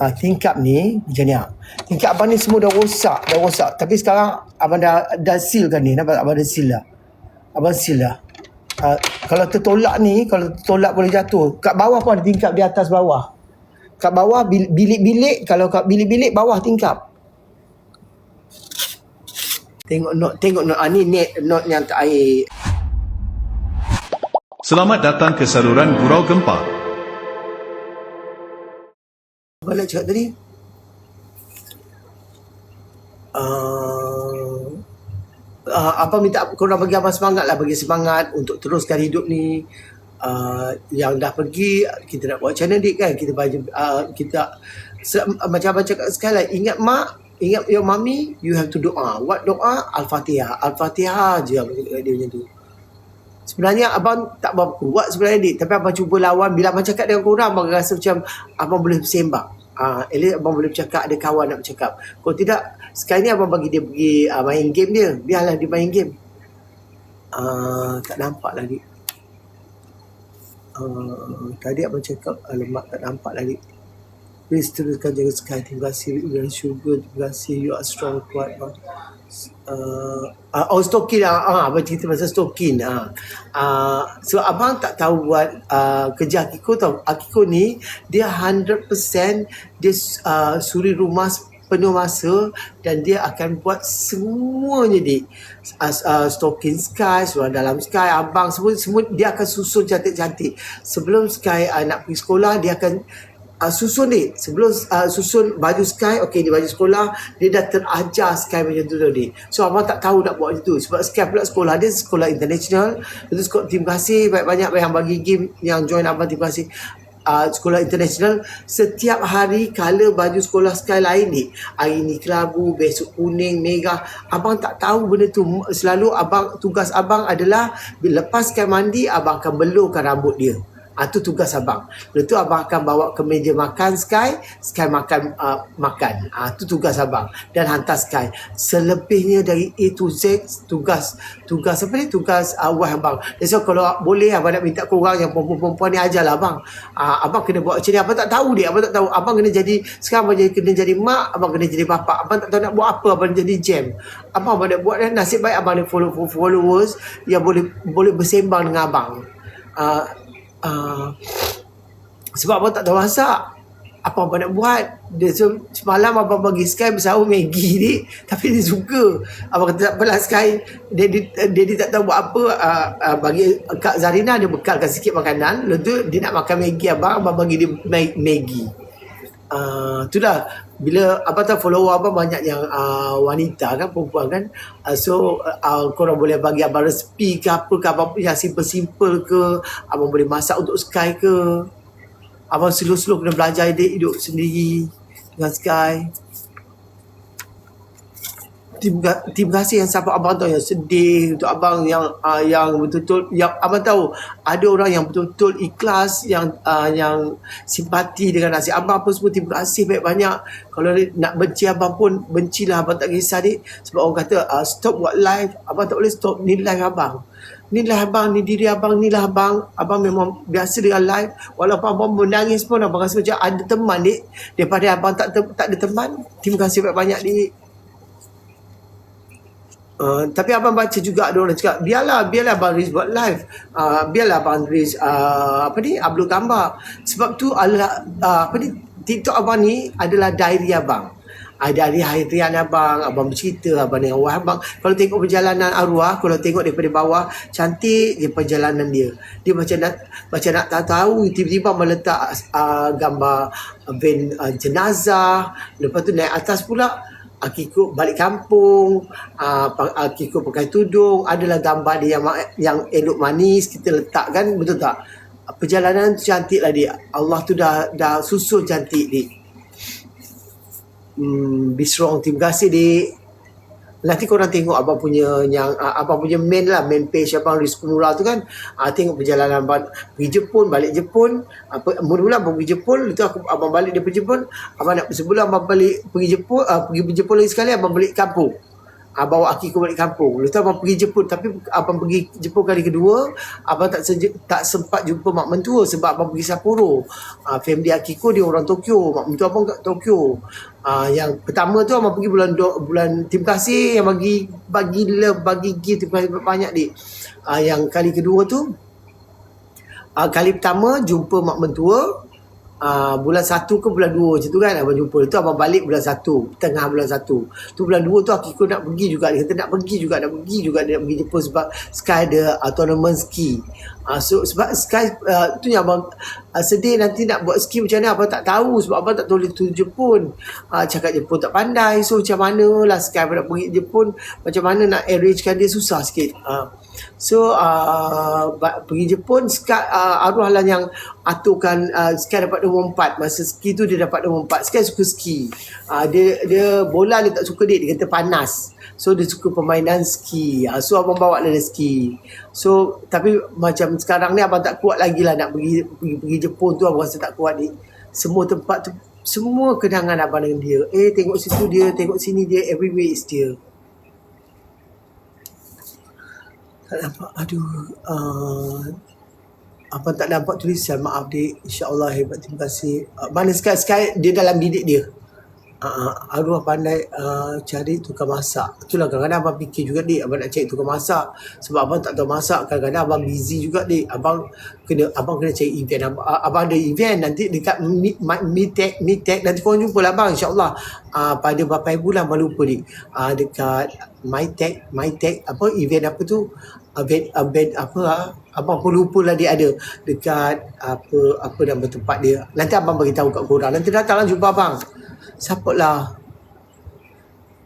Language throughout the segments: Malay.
uh, tingkap ni macam ni ah. Tingkap abang ni semua dah rosak, dah rosak. Tapi sekarang abang dah dah seal kan ni. Nampak abang dah seal dah. Abang seal dah. Uh, kalau tertolak ni, kalau tertolak boleh jatuh. Kat bawah pun ada tingkap di atas bawah. Kat bawah bil- bilik-bilik, kalau kat bilik-bilik bawah tingkap. Tengok note, tengok note. Ah, ni net, note yang tak air. Selamat datang ke saluran Gurau Gempa. Apa nak cakap tadi? Uh, uh, apa minta korang bagi abang semangat lah bagi semangat untuk teruskan hidup ni. Uh, yang dah pergi kita nak buat channel dik kan. Kita uh, kita se, macam abang cakap sekali lah, ingat mak ingat your mummy you have to doa. What doa? Al-fatihah. Al-fatihah je kat dia macam tu. Sebenarnya abang tak berapa kuat sebenarnya dik Tapi abang cuba lawan. Bila abang cakap dengan korang Abang rasa macam Abang boleh bersembang Ah, uh, Elok abang boleh bercakap Ada kawan nak bercakap. Kalau tidak Sekarang ni abang bagi dia pergi uh, Main game dia. Biarlah dia main game. Uh, Tak nampak dik. Uh, Tadi abang cakap Alamak tak nampak dik. Please teruskan jaga Sky Terima kasih Terima kasih Terima kasih. You are strong Kuat bang uh, uh, oh stokin ah uh, abang cerita pasal stokin ah. Uh, so abang tak tahu buat uh, kerja Akiko tau. Akiko ni dia 100% dia uh, suri rumah penuh masa dan dia akan buat semuanya di uh, uh, stokin sky suara dalam sky abang semua semua dia akan susun cantik-cantik. Sebelum sky uh, nak pergi sekolah dia akan uh, susun ni. Sebelum uh, susun baju sky okey di baju sekolah dia dah terajar sky macam tu tadi. So abang tak tahu nak buat itu sebab sky pula sekolah dia sekolah international. Itu sekolah terima kasih banyak-banyak yang bagi game yang join abang terima kasih. Uh, sekolah international setiap hari color baju sekolah sky lain ni hari ni kelabu besok kuning merah abang tak tahu benda tu. Selalu abang tugas abang adalah lepas sky mandi abang akan belurkan rambut dia Ah tu tugas abang. Lepas tu abang akan bawa ke meja makan Sky, Sky makan uh, makan. Ah tu tugas abang dan hantar Sky. Selebihnya dari A to Z tugas tugas apa ni? Tugas uh, abang. Jadi so, kalau boleh abang nak minta korang yang perempuan-perempuan ni ajarlah abang. Ah abang kena buat macam ni. Abang tak tahu dia, abang tak tahu. Abang kena jadi sekarang abang jadi kena jadi mak, abang kena jadi bapa. Abang tak tahu nak buat apa, abang jadi jam. Abang abang nak buat nasib baik abang ada follow followers yang boleh boleh bersembang dengan abang. Uh, Uh, sebab abang tak tahu masak apa abang nak buat. Dia semalam abang bagi Sky bersahur Maggi ni tapi dia suka. Abang kata tak apalah Sky. Dia, dia, tak tahu buat apa. Uh, uh, bagi Kak Zarina dia bekalkan sikit makanan. Lepas tu dia nak makan Maggi abang. Abang bagi dia Maggi. Uh, tu dah bila apa tahu follower abang banyak yang uh, wanita kan perempuan kan uh, so uh, korang boleh bagi abang resipi ke apa ke apa yang simple-simple ke abang boleh masak untuk Sky ke? Abang slow-slow kena belajar hidup, hidup sendiri dengan Sky terima, terima kasih yang siapa abang tahu yang sedih untuk abang yang uh, yang betul-betul yang abang tahu ada orang yang betul-betul ikhlas yang uh, yang simpati dengan nasib abang apa semua terima kasih banyak-banyak kalau nak benci abang pun bencilah abang tak kisah ni sebab orang kata uh, stop buat live abang tak boleh stop ni live abang ni lah abang, ni diri abang, ni lah abang. Abang memang biasa dengan live. Walaupun abang menangis pun, abang rasa macam ada teman, dik. Daripada abang tak, tak ada teman. Terima kasih banyak-banyak, dik. Uh, tapi abang baca juga ada orang cakap biarlah biarlah abang Riz buat live. Uh, biarlah abang Riz uh, apa ni upload gambar. Sebab tu adalah uh, apa ni TikTok abang ni adalah diary abang. Uh, diary harian abang abang bercerita abang dengan wah abang. Kalau tengok perjalanan arwah kalau tengok daripada bawah cantik dia perjalanan dia. Dia macam nak macam nak tak tahu tiba-tiba meletak uh, gambar van uh, jenazah. Lepas tu naik atas pula Akiko balik kampung, uh, Akiko pakai tudung, adalah gambar dia yang yang elok manis kita letak kan betul tak? Perjalanan tu cantik lah dia. Allah tu dah dah susun cantik dia. Hmm, be strong. Terima kasih dik. Nanti korang tengok abang punya yang uh, abang punya main lah main page abang Rizku Murah tu kan. Uh, tengok perjalanan abang pergi Jepun balik Jepun. Apa uh, mula-mula abang pergi Jepun lepas aku abang balik dari Jepun. Abang nak sebulan abang balik pergi Jepun uh, pergi Jepun lagi sekali abang balik kampung uh, bawa Akiko balik kampung. Lepas tu abang pergi jemput tapi abang pergi jemput kali kedua, abang tak seje, tak sempat jumpa mak mentua sebab abang pergi Sapporo. Uh, family Akiko dia orang Tokyo, mak mentua abang kat Tokyo. Uh, yang pertama tu abang pergi bulan do, bulan terima kasih yang bagi bagi love bagi gift terima kasih banyak dik. Uh, yang kali kedua tu uh, kali pertama jumpa mak mentua uh, bulan satu ke bulan dua macam tu kan abang jumpa. Itu abang balik bulan satu tengah bulan satu. Tu bulan dua tu Akiko nak pergi juga. Dia kata nak pergi juga nak pergi juga. Dia nak pergi jumpa sebab Sky ada uh, tournament ski uh, so sebab Sky uh, tu yang abang uh, sedih nanti nak buat ski macam mana abang tak tahu sebab abang tak boleh tu Jepun. Uh, cakap Jepun tak pandai so macam mana lah Sky nak pergi Jepun. Macam mana nak arrangekan dia susah sikit. Uh, So uh, pergi Jepun Sky, uh, arwah lah yang aturkan uh, Sky dapat nombor 4 masa ski tu dia dapat nombor 4 Sky suka ski. Uh, dia dia bola dia tak suka dia dia kata panas so dia suka permainan ski. Uh, so abang bawa dia ski. So tapi macam sekarang ni abang tak kuat lagi lah nak pergi pergi, pergi Jepun tu abang rasa tak kuat ni. Semua tempat tu semua kenangan abang dengan dia. Eh tengok situ dia tengok sini dia everywhere is dia. Tak nampak. Aduh uh, apa tak nampak tulisan. Maaf dik. Insyaallah hebat. Terima kasih. Uh, mana sekali sekali dia dalam bilik dia uh, arwah pandai uh, cari tukang masak. Itulah kadang-kadang abang fikir juga dik abang nak cari tukang masak. Sebab abang tak tahu masak kadang-kadang abang busy juga dik. Abang kena abang kena cari event. Abang, abang ada event nanti dekat Mitek Mitek nanti korang jumpa lah abang insyaallah. Uh, pada berapa bulan abang lupa dik. Uh, dekat MyTech MyTech apa event apa tu? Event event apa ah abang pun lupa lah dia ada. Dekat apa apa nama tempat dia. Nanti abang bagi tahu kat korang. Nanti datanglah jumpa abang siapa lah.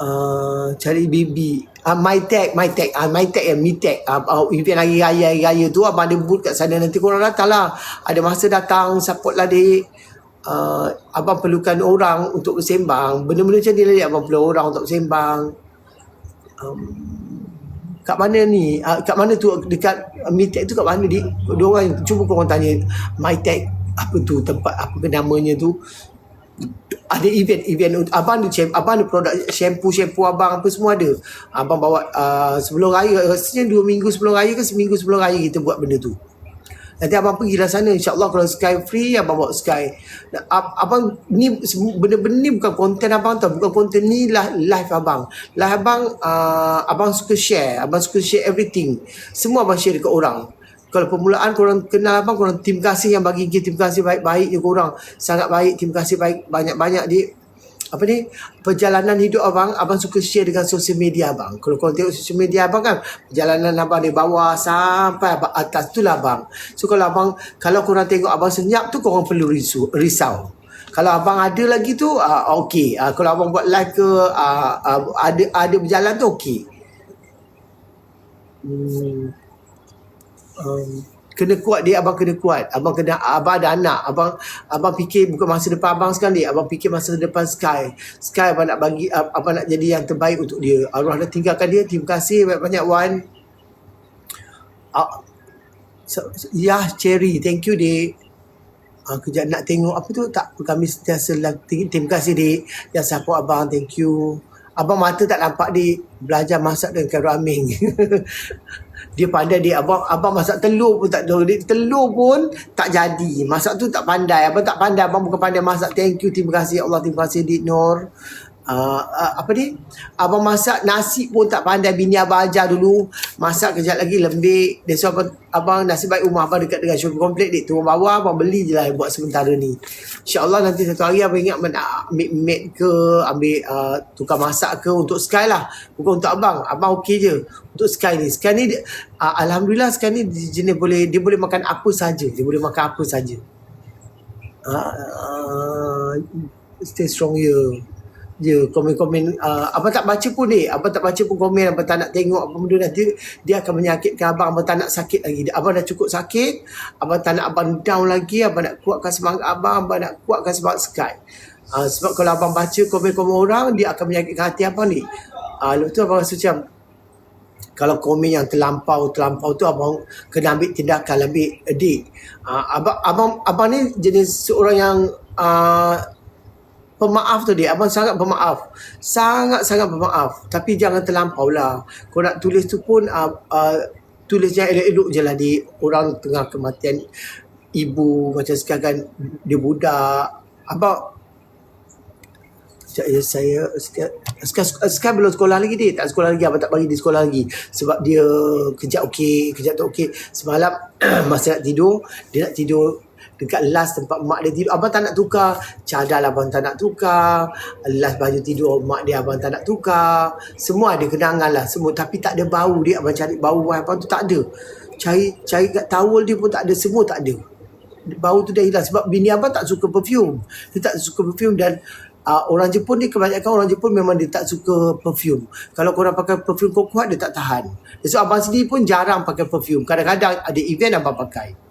Uh, cari bibi uh, MyTech MyTech uh, MyTech yang MyTech uh, uh, event hari raya hari raya tu abang ada booth kat sana. Nanti korang datanglah ada masa datang support lah dik uh, abang perlukan orang untuk bersembang. Benda-benda macam ni lah abang perlu orang untuk bersembang. Um, kat mana ni? Uh, kat mana tu? Dekat uh, Mitek tu kat mana di dua orang cuba kau orang tanya Mytek apa tu tempat apa namanya tu ada event event abang ada abang ada produk shampoo shampoo abang apa semua ada. Abang bawa uh, sebelum raya rasanya dua minggu sebelum raya ke seminggu sebelum raya kita buat benda tu. Nanti abang pergi lah sana InsyaAllah kalau Sky free Abang bawa Sky. Abang ni Benda-benda ni bukan konten abang tau Bukan konten ni lah live abang. Live abang uh, Abang suka share Abang suka share everything. Semua abang share dekat orang kalau permulaan korang kenal abang korang terima kasih yang bagi gift terima kasih baik-baik je korang sangat baik terima kasih baik banyak-banyak di apa ni? Perjalanan hidup abang abang suka share dengan sosial media abang. Kalau kau tengok sosial media abang kan perjalanan abang dari bawah sampai atas tu lah abang. So kalau abang kalau korang tengok abang senyap tu korang perlu risu, risau. Kalau abang ada lagi tu uh, okey. Uh, kalau abang buat live ke uh, uh, ada ada berjalan tu okey. Hmm. Um, kena kuat dia abang kena kuat. Abang kena abang ada anak. Abang abang fikir bukan masa depan abang sekali. Abang fikir masa depan Sky. Sky abang nak bagi abang nak jadi yang terbaik untuk dia. Allah dah tinggalkan dia. Terima kasih banyak-banyak Wan. Uh, so, ya Cherry. Thank you dik. Uh, kejap nak tengok apa tu. Tak kami sentiasa terima kasih dik. Yang support abang. Thank you abang mata tak nampak dik belajar masak dengan Karo Aming dia pandai dia abang abang masak telur pun tak dia telur pun tak jadi. Masak tu tak pandai. Abang tak pandai. Abang bukan pandai masak. Thank you. Terima kasih. Allah terima kasih Dik Nur uh, apa ni? Abang masak nasi pun tak pandai. Bini abang ajar dulu. Masak kejap lagi lembik. Dia so abang, abang nasi baik rumah abang dekat dengan shopping komplit dik turun bawah abang beli je lah buat sementara ni. insyaAllah nanti satu hari abang ingat nak ambil maid ke ambil uh, tukar masak ke untuk Sky lah. Bukan untuk abang. Abang okey je untuk Sky ni. Sky ni uh, Alhamdulillah Sky ni jenis boleh dia boleh makan apa saja. Dia boleh makan apa saja. Uh, uh, stay strong ya. yeah je komen-komen uh, apa tak baca pun ni. Apa tak baca pun komen apa tak nak tengok apa benda nanti dia akan menyakitkan abang. Apa tak nak sakit lagi. Abang dah cukup sakit. Abang tak nak abang down lagi. Abang nak kuatkan semangat abang. Abang nak kuatkan semangat Sky. Uh, sebab kalau abang baca komen-komen orang dia akan menyakitkan hati abang ni. Uh, lepas tu abang rasa macam kalau komen yang terlampau terlampau tu abang kena ambil tindakan ambil edit. Uh, abang abang abang ni jenis seorang yang uh, pemaaf tu dia. Abang sangat pemaaf. Sangat-sangat pemaaf. Tapi jangan terlampau lah. Kau nak tulis tu pun uh, uh, tulis yang elok-elok je lah di orang tengah kematian ibu macam sekarang dia budak. Abang Sekejap ya saya sekarang, sekarang belum sekolah lagi dia tak sekolah lagi abang tak bagi dia sekolah lagi sebab dia kejap okey kejap tak okey semalam masa nak tidur dia nak tidur dekat last tempat mak dia tidur abang tak nak tukar cadar abang tak nak tukar last baju tidur mak dia abang tak nak tukar semua ada kenangan lah semua tapi tak ada bau dia abang cari bau abang tu tak ada cari cari kat towel dia pun tak ada semua tak ada bau tu dah hilang sebab bini abang tak suka perfume dia tak suka perfume dan uh, orang Jepun ni kebanyakan orang Jepun memang dia tak suka perfume. Kalau korang pakai perfume kuat-kuat dia tak tahan. So abang sendiri pun jarang pakai perfume. Kadang-kadang ada event abang pakai.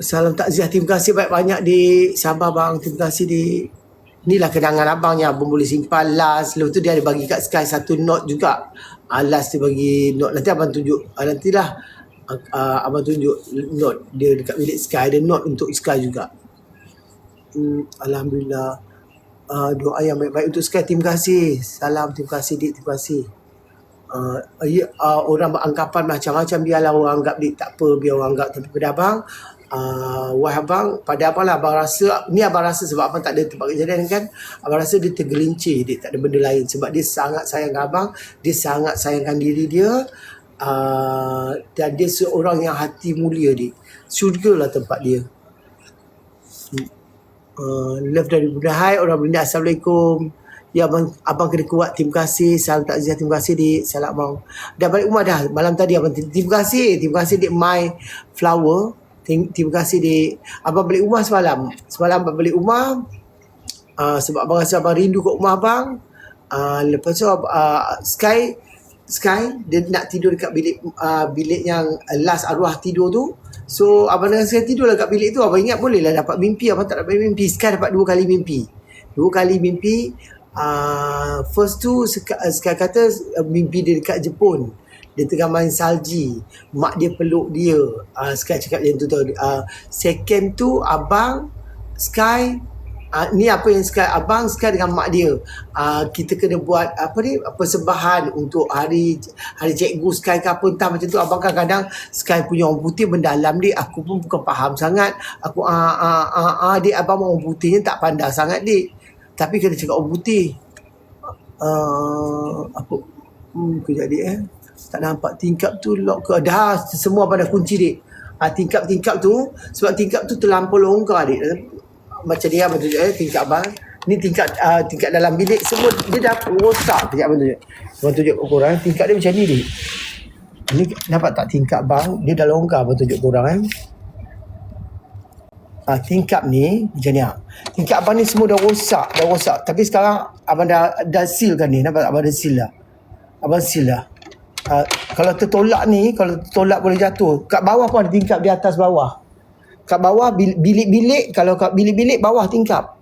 Salam takziah. Terima kasih banyak-banyak di Sabah bang. Terima kasih di Inilah kenangan abang yang abang boleh simpan last. Lepas tu dia ada bagi kat Sky satu note juga. Uh, last dia bagi note. Nanti abang tunjuk. Uh, nantilah uh, abang tunjuk note dia dekat bilik Sky. Ada note untuk Sky juga. Hmm, Alhamdulillah. Uh, doa yang baik-baik untuk Sky. Terima kasih. Salam. Terima kasih, Dik. Terima kasih. Uh, ya, uh, orang beranggapan macam-macam biarlah orang anggap dik tak apa biar orang anggap tapi pada abang uh, wah abang pada abang lah abang rasa ni abang rasa sebab abang tak ada tempat kejadian kan? Abang rasa dia tergelincir dia tak ada benda lain. Sebab dia sangat sayang abang dia sangat sayangkan diri dia uh, dan dia seorang yang hati mulia dia syurga lah tempat dia. Uh, love dari Bunda Hai orang Bunda Assalamualaikum. Ya abang, abang kena kuat Terima kasih. Salam takziah Terima kasih dik. Salam abang. Dah balik rumah dah. Malam tadi abang Terima kasih. Terima kasih dik My Flower Terima kasih dik Abang balik rumah semalam. Semalam abang balik rumah uh, Sebab abang rasa abang rindu kat rumah abang. Uh, Lepas tu uh, Sky Sky Dia nak tidur dekat bilik uh, Bilik yang last arwah tidur tu. So abang dengan Sky tidur lah kat bilik tu. Abang ingat boleh lah dapat mimpi. Abang tak dapat mimpi. Sky dapat dua kali mimpi. Dua kali mimpi uh, First tu Sky kata uh, Mimpi dia dekat Jepun dia tengah main salji. Mak dia peluk dia. Uh, Sky cakap macam tu tau. Uh, second tu abang Sky uh, ni apa yang Sky abang Sky dengan mak dia. Uh, kita kena buat apa ni? Persembahan untuk hari hari cikgu Sky ke apa entah macam tu. Abang kan kadang Sky punya orang putih mendalam dia. Aku pun bukan faham sangat. Aku ah uh, ah uh, ah uh, uh, dia abang orang putihnya tak pandai sangat dik. Tapi kena cakap orang putih. Uh, apa? Hmm, kejap dik eh tak nampak tingkap tu lock ke dah semua pada kunci dik ha, tingkap-tingkap tu sebab tingkap tu terlampau longgar dik macam dia tunjuk eh tingkap abang ni tingkat uh, tingkat dalam bilik semua dia dah rosak kejap abang tunjuk abang tunjuk korang tingkap dia macam ni dik ni nampak tak tingkap bang dia dah longgar abang tunjuk korang eh Ha, tingkap ni macam ni ha. Tingkap abang ni semua dah rosak, dah rosak. Tapi sekarang abang dah dah seal kan ni. Nampak abang dah seal dah. Abang seal dah. Uh, kalau tertolak ni kalau tertolak boleh jatuh. Kat bawah pun ada tingkap di atas bawah. Kat bawah bilik-bilik kalau kat bilik-bilik bawah tingkap.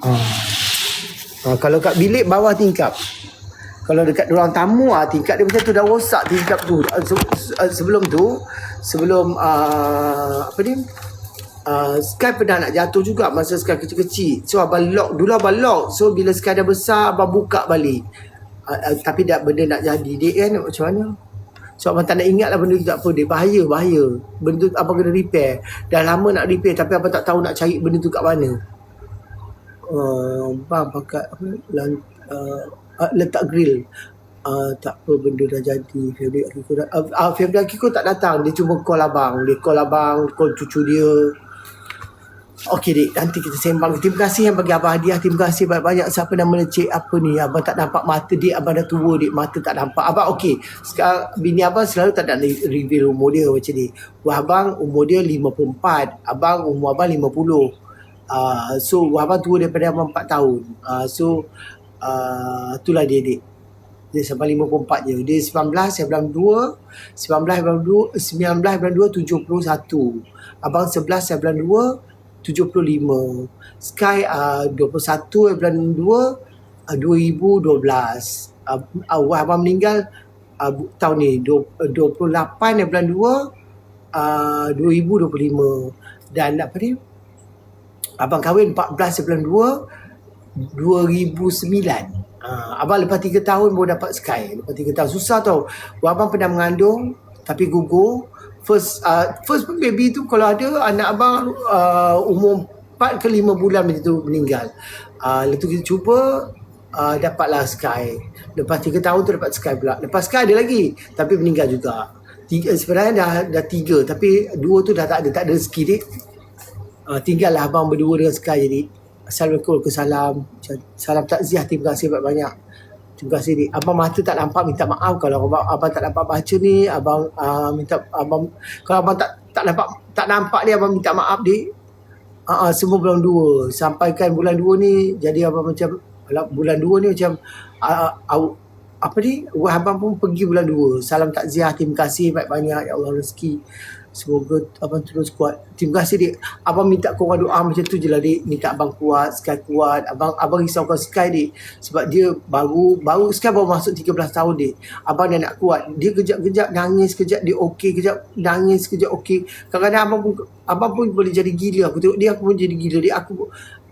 Uh. Uh, kalau kat bilik bawah tingkap. Kalau dekat ruang tamu ah tingkap dia macam tu dah rosak tingkap tu. Sebelum tu sebelum uh, apa ni uh, Sky pernah nak jatuh juga masa Sky kecil-kecil. So abang lock dulu abang lock. So bila Sky dah besar abang buka balik. Uh, uh, tapi dah benda nak jadi dek kan macam mana? So abang tak nak ingat lah benda tu tak apa dek. Bahaya, bahaya. Benda tu abang kena repair. Dah lama nak repair tapi abang tak tahu nak cari benda tu kat mana. Uh, abang pakai apa? Lant, uh, uh, letak grill. Uh, tak apa benda dah jadi Febri Akiko uh, uh, Febri Akiko tak datang dia cuma call abang dia call abang call cucu dia Okey dik, nanti kita sembang. Terima kasih yang bagi abang hadiah. Terima kasih banyak-banyak siapa nama cik apa ni. Abang tak nampak mata dik, abang dah tua dik, mata tak nampak. Abang okey. Sekarang bini abang selalu tak nak reveal umur dia macam ni. Wah abang umur dia 54, abang umur abang 50. Uh, so wah abang tua daripada abang 4 tahun. Uh, so uh, itulah dia dik. Dia sampai 54 je. Dia 19, saya bilang 2. 19, bilang 2. 19, bilang 2, 71. Abang 11, saya bilang 2. 75 Sky uh, 21 bulan 2 uh, 2012 uh, uh, abang meninggal uh, tahun ni du- 28 bulan 2 uh, 2025 dan apa ni? Abang kahwin 14 bulan 2 2009 Uh, abang lepas 3 tahun baru dapat Sky. Lepas 3 tahun Susah tau. Abang pernah mengandung Tapi gugur First uh, first baby tu Kalau ada Anak abang uh, Umur 4 ke 5 bulan Macam tu meninggal. Uh, Lepas tu kita cuba uh, Dapatlah Sky. Lepas 3 tahun tu dapat Sky pula. Lepas Sky ada lagi Tapi meninggal juga. Tiga, Sebenarnya dah, dah 3 Tapi dua tu dah tak ada Tak ada rezeki dik uh, Tinggallah abang berdua dengan Sky jadi Assalamualaikum Waalaikumsalam. Salam takziah Terima kasih banyak-banyak Terima kasih ni. Abang mata tak nampak minta maaf. Kalau abang, abang tak dapat baca ni, abang uh, minta abang kalau abang tak tak nampak tak nampak ni abang minta maaf dik. Uh, uh, semua bulan dua. Sampaikan bulan dua ni jadi abang macam bulan dua ni macam uh, uh, apa ni? Abang pun pergi bulan dua. Salam takziah terima kasih banyak-banyak ya Allah rezeki Semoga abang terus kuat. Terima kasih dik. Abang minta korang doa macam tu je lah dik. Minta abang kuat, Sky kuat. Abang abang risaukan Sky dik. Sebab dia baru, baru Sky baru masuk 13 tahun dik. Abang dah nak kuat. Dia kejap-kejap nangis, kejap dia okey, kejap nangis, kejap okey. Kadang-kadang abang pun, abang pun boleh jadi gila. Aku tengok dia, aku pun jadi gila dik. Aku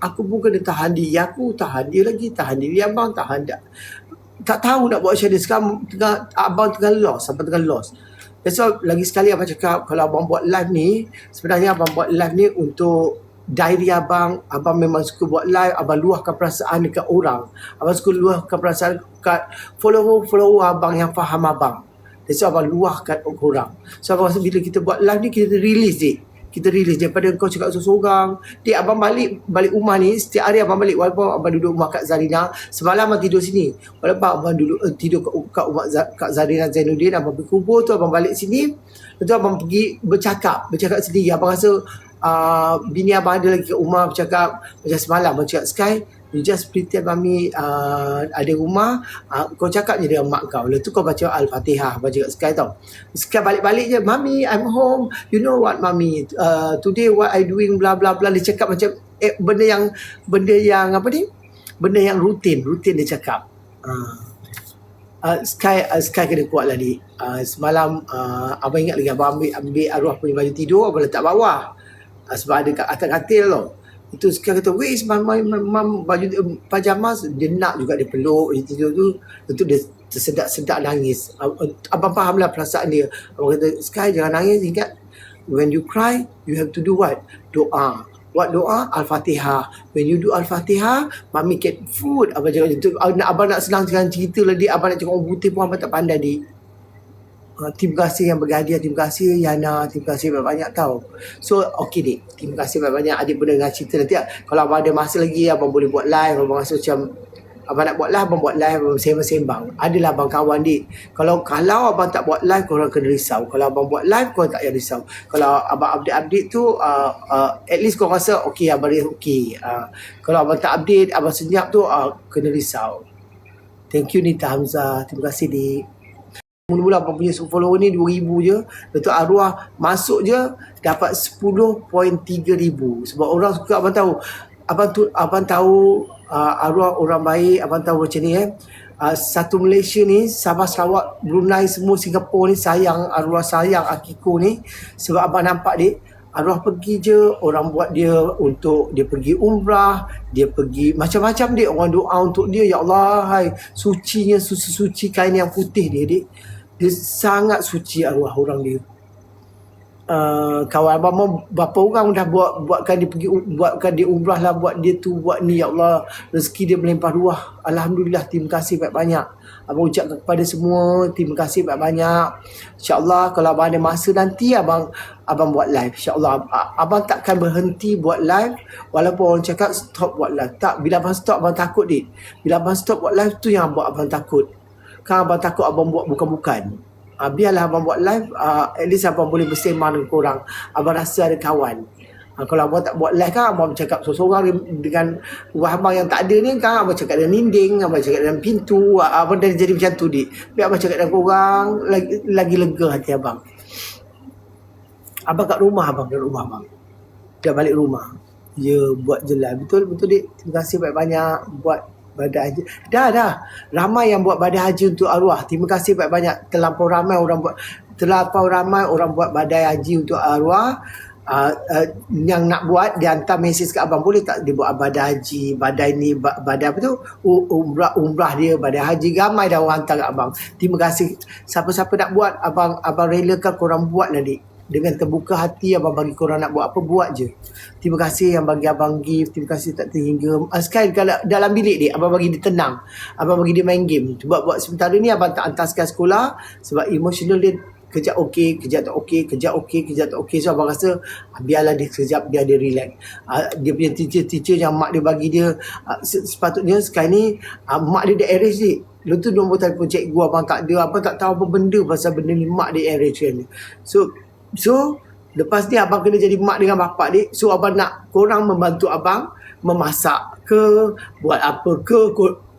aku pun kena tahan dia. Aku tahan dia lagi, tahan diri abang, tahan tak. Tak tahu nak buat macam mana. Sekarang tengah, abang tengah lost. Abang tengah lost. That's why lagi sekali abang cakap kalau abang buat live ni sebenarnya abang buat live ni untuk diary abang. Abang memang suka buat live abang luahkan perasaan dekat orang. Abang suka luahkan perasaan dekat follower-follower abang yang faham abang. That's why abang luahkan orang. So abang rasa bila kita buat live ni kita release dik kita release daripada kau cakap seorang-seorang. Dik abang balik balik rumah ni setiap hari abang balik walaupun abang duduk rumah Kak Zarina semalam abang tidur sini. Walaupun abang duduk uh, tidur kat, kat rumah Kak Zarina Zainuddin abang pergi kubur tu abang balik sini. Lepas tu abang pergi bercakap bercakap sendiri. Abang rasa uh, bini abang ada lagi kat rumah bercakap. Macam semalam abang cakap Sky You just pretend mami uh, ada rumah uh, Kau cakap je dengan mak kau. Lepas tu kau baca Al-Fatihah Baca kat Sky tau. Sky balik-balik je Mami I'm home. You know what mami? Uh, Today what I doing bla bla bla. Dia cakap macam eh, Benda yang Benda yang apa ni? Benda yang rutin Rutin dia cakap. Uh, uh, Sky uh, Sky kena kuat lah ni uh, Semalam uh, Abang ingat lagi Abang ambil, ambil arwah punya baju tidur Abang letak bawah. Uh, Sebab ada kat atas katil tau itu sekarang kata my, my mom baju uh, pajamas dia nak juga dia peluk dia tidur tu tentu dia tersedak-sedak nangis abang faham lah perasaan dia abang kata Sky jangan nangis ingat when you cry you have to do what doa What doa? Al-Fatihah. When you do Al-Fatihah, Mami get food. Abang cakap macam tu. Abang nak senang cerita lah dia. Abang nak cakap orang putih pun abang tak pandai dia. Uh, terima kasih yang berhadiah, terima kasih Yana, terima kasih banyak-banyak tau. So, okey dik. Terima kasih banyak-banyak adik mendengar cerita nanti. Kalau abang ada masa lagi, abang boleh buat live. Abang rasa macam, abang nak buat live, abang buat live, abang sembang-sembang. Adalah abang kawan dik. Kalau kalau abang tak buat live, korang kena risau. Kalau abang buat live, korang tak payah risau. Kalau abang update-update tu, uh, uh, at least korang rasa, okey, abang dia okey. Uh, kalau abang tak update, abang senyap tu, uh, kena risau. Thank you Nita Hamzah. Terima kasih dik. Mula-mula abang punya follower ni 2000 je. Lepas tu arwah masuk je dapat 10.3 ribu. Sebab orang suka abang tahu. Abang tu abang tahu uh, arwah orang baik. Abang tahu macam ni eh. Uh, satu Malaysia ni Sabah Sarawak Brunei semua Singapura ni sayang arwah sayang Akiko ni sebab abang nampak dia arwah pergi je orang buat dia untuk dia pergi umrah dia pergi macam-macam dia orang doa untuk dia ya Allah hai sucinya suci-suci kain yang putih dia dia dia sangat suci arwah orang dia. Uh, kawan abang mau berapa orang dah buat buatkan dia pergi buatkan dia umrah lah buat dia tu buat ni ya Allah. Rezeki dia melimpah ruah. Alhamdulillah terima kasih banyak-banyak. Abang ucapkan kepada semua terima kasih banyak-banyak. Insyaallah kalau abang ada masa nanti abang abang buat live. Insyaallah abang takkan berhenti buat live. Walaupun orang cakap stop buat live. Tak bila abang stop abang takut dik. Bila abang stop buat live tu yang buat abang takut kan abang takut abang buat bukan-bukan. Uh, biarlah abang buat live, uh, at least abang boleh bersembang dengan korang. Abang rasa ada kawan. Uh, kalau abang tak buat live kan, abang cakap seorang-seorang dengan wah abang yang tak ada ni kan, abang cakap dengan dinding, abang cakap dengan pintu, uh, abang dah jadi macam tu dik. Biar abang cakap dengan korang, lagi, lagi lega hati abang. Abang kat rumah abang, kat rumah abang. Dah balik rumah. Ya, buat je live. Betul, betul dik. Terima kasih banyak-banyak buat badai haji. Dah dah. Ramai yang buat badai haji untuk arwah. Terima kasih banyak-banyak. Terlampau ramai orang buat terlampau ramai orang buat badai haji untuk arwah. Uh, uh, yang nak buat dia hantar mesej ke abang boleh tak dia buat badai haji badai ni ba- badai apa tu umrah umrah dia badai haji ramai dah orang hantar ke abang terima kasih siapa-siapa nak buat abang abang relakan korang buat nanti dengan terbuka hati abang bagi korang nak buat apa buat je terima kasih yang bagi abang gift terima kasih tak terhingga uh, sekarang kalau dalam bilik dia abang bagi dia tenang abang bagi dia main game buat buat sementara ni abang tak hantar sekarang sekolah sebab emotional dia kejap okey, kejap tak okey, kejap okey, kejap tak okey. So abang rasa ah, biarlah dia kejap biar dia relax. Uh, dia punya teacher-teacher yang mak dia bagi dia sepatutnya sekarang ni mak dia dah arrange ni. Lepas tu nombor telefon cikgu abang tak ada. Abang tak tahu apa benda pasal benda ni mak dia arrange kan. So so lepas ni abang kena jadi mak dengan bapak dia. So abang nak korang membantu abang memasak ke, buat apa ke,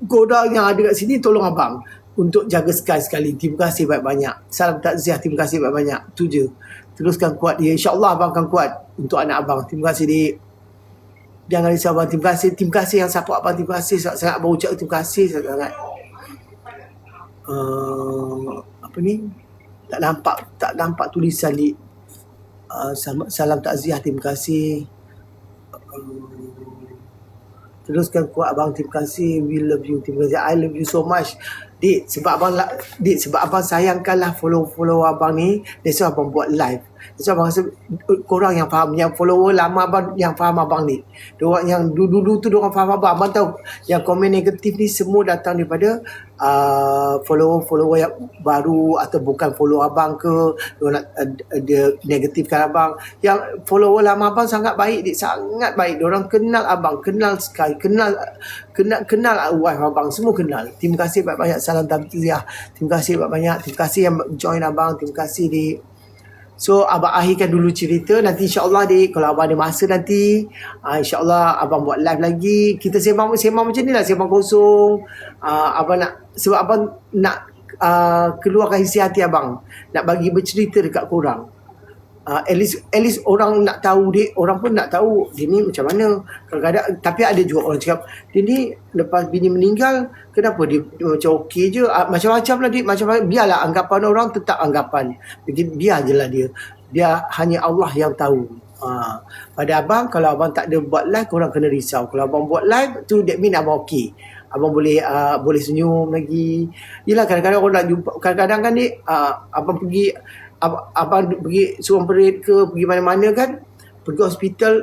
korang yang ada kat sini tolong abang untuk jaga Sky sekali. Terima kasih banyak-banyak. Salam takziah. Terima kasih banyak-banyak. Itu je. Teruskan kuat dia. InsyaAllah abang akan kuat untuk anak abang. Terima kasih dik. Jangan risau abang. Terima kasih. Terima kasih yang support abang. Terima kasih. Sangat-sangat abang ucap terima kasih. Sangat-sangat. Uh, apa ni? Tak nampak tak nampak tulisan di uh, salam, salam takziah. Terima kasih. Uh, teruskan kuat abang. Terima kasih. We love you. Terima kasih. I love you so much. Dik, sebab abang dik sebab abang sayangkanlah follow-follow abang ni, that's why abang buat live. Why abang rasa korang yang faham, yang follower lama abang yang faham abang ni. Diorang yang dulu-dulu tu diorang faham abang. Abang tahu yang komen negatif ni semua datang daripada uh, follower-follower yang baru atau bukan follow abang ke, diorang nak uh, dia negatifkan abang. Yang follower lama abang sangat baik, dik, sangat baik. Diorang kenal abang, kenal Sky, kenal kenal kenal wife abang, semua kenal. Terima kasih banyak-banyak salam takziah. Terima kasih banyak-banyak. Terima kasih yang join abang. Terima kasih di So abang akhirkan dulu cerita. Nanti insyaAllah dik kalau abang ada masa nanti uh, insyaAllah abang buat live lagi. Kita sembang sembang macam ni lah sembang kosong. Uh, abang nak sebab abang nak uh, keluarkan isi hati abang. Nak bagi bercerita dekat korang uh, at least at least orang nak tahu dia orang pun nak tahu dia ni macam mana. Kadang-kadang tapi ada juga orang cakap dia ni lepas bini meninggal kenapa dia, dia macam okey je? Uh, macam-macam lah dia macam biarlah anggapan orang tetap anggapan. Jadi biar je lah dia. Dia hanya Allah yang tahu. Uh, pada abang kalau abang tak ada buat live korang kena risau. Kalau abang buat live tu that mean abang okey. Abang boleh uh, boleh senyum lagi. Yelah kadang-kadang orang nak jumpa kadang-kadang kan ni uh, abang pergi ab- abang pergi suruh perit ke pergi mana-mana kan pergi hospital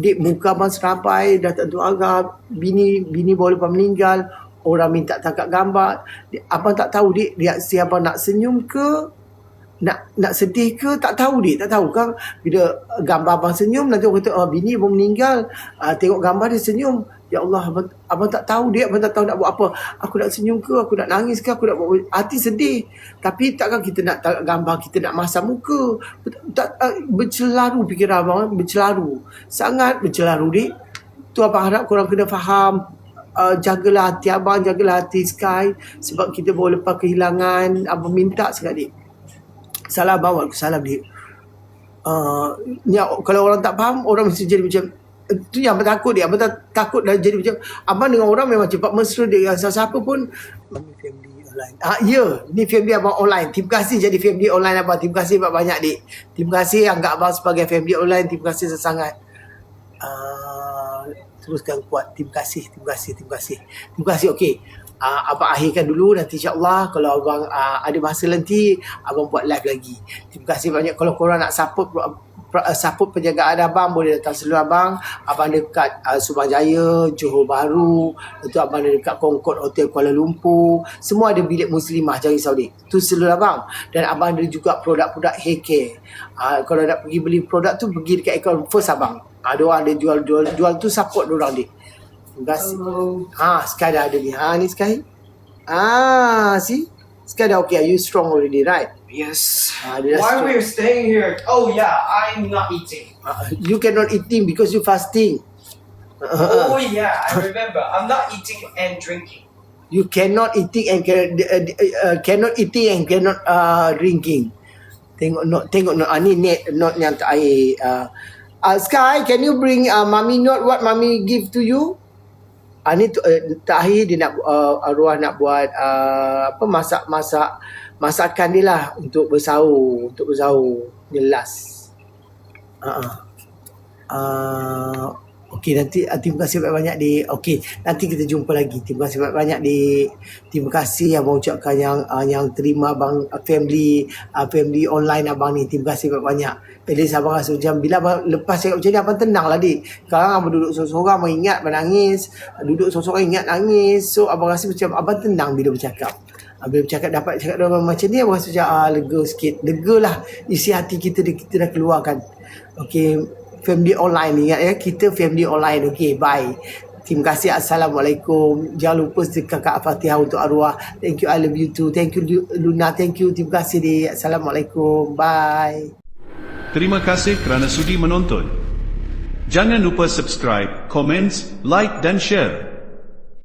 dik muka abang serapai dah tak tahu agak bini bini baru lepas meninggal orang minta tangkap gambar. Abang tak tahu dik reaksi abang nak senyum ke nak nak sedih ke tak tahu dik tak tahu kan. Bila gambar abang senyum nanti orang kata oh bini abang meninggal. Uh, tengok gambar dia senyum ya Allah abang, abang tak tahu dia abang tak tahu nak buat apa. Aku nak senyum ke aku nak nangis ke aku nak buat hati sedih. Tapi takkan kita nak gambar kita nak masam muka. Tak uh, bercelaru fikiran abang bercelaru. Sangat bercelaru dik. Tu abang harap korang kena faham uh, jagalah hati abang jagalah hati Sky. Sebab kita baru lepas kehilangan abang minta sangat dik. Salam abang salam dik. Uh, ya, kalau orang tak faham orang mesti jadi macam tu yang abang takut dia abang tak, takut dah jadi macam abang dengan orang memang cepat mesra dia. Siapa pun Mami family online. ah ya yeah, ni family abang online. Terima kasih jadi family online abang. Terima kasih banyak dik. Terima kasih anggap abang sebagai family online. Terima kasih sangat uh, teruskan kuat. Terima kasih terima kasih terima kasih. Terima kasih okey. Uh, abang akhirkan dulu. Nanti insyaAllah kalau abang uh, ada masa nanti abang buat live lagi. Terima kasih banyak. Kalau korang nak support support penjagaan abang boleh datang selalu abang abang dekat uh, Subang Jaya Johor Bahru itu abang dekat Concord Hotel Kuala Lumpur semua ada bilik muslimah Jari Saudi tu selalu abang dan abang ada juga produk-produk hair care uh, kalau nak pergi beli produk tu pergi dekat account first abang ada orang ada jual jual jual tu support orang dia Terima kasih. Ha, Sky dah ada ni. Ha, ni Sky. Ah, see? Okay. Are you strong already, right? Yes. Ah, dah Why strong. we're staying here? Oh yeah, I'm not eating. Ah, you cannot eating because you fasting. Oh yeah, I remember. I'm not eating and drinking. You cannot eating and can, uh, uh, cannot eating and cannot uh, drinking. Tengok not tengok not ah, ni net not yang tak air. Uh, uh, Sky, can you bring uh, mommy note what mommy give to you? Ah ni uh, terakhir dia nak uh, arwah nak buat uh, apa masak-masak masakan dia lah untuk bersahur, untuk bersahur. Ha ah. Uh, Okey nanti uh, terima kasih banyak-banyak di okey nanti kita jumpa lagi. Terima kasih banyak-banyak di terima kasih yang mengucapkan yang uh, yang terima abang uh, family uh, family online abang ni. Terima kasih banyak-banyak. Least abang rasa macam bila abang lepas cakap macam ni abang tenang lah dik. Sekarang abang duduk seorang-seorang abang ingat menangis duduk seorang-seorang ingat nangis. So abang rasa macam abang tenang bila bercakap. Ah, bila bercakap dapat cakap dengan macam ni abang rasa macam ah, lega sikit. Lega lah isi hati kita kita dah keluarkan. Okey family online ingat ya kita family online okey bye Terima kasih. Assalamualaikum. Jangan lupa sedekah Kak Fatihah untuk arwah. Thank you. I love you too. Thank you Luna. Thank you. Terima kasih di. Assalamualaikum. Bye. Terima kasih kerana sudi menonton. Jangan lupa subscribe, komen, like dan share.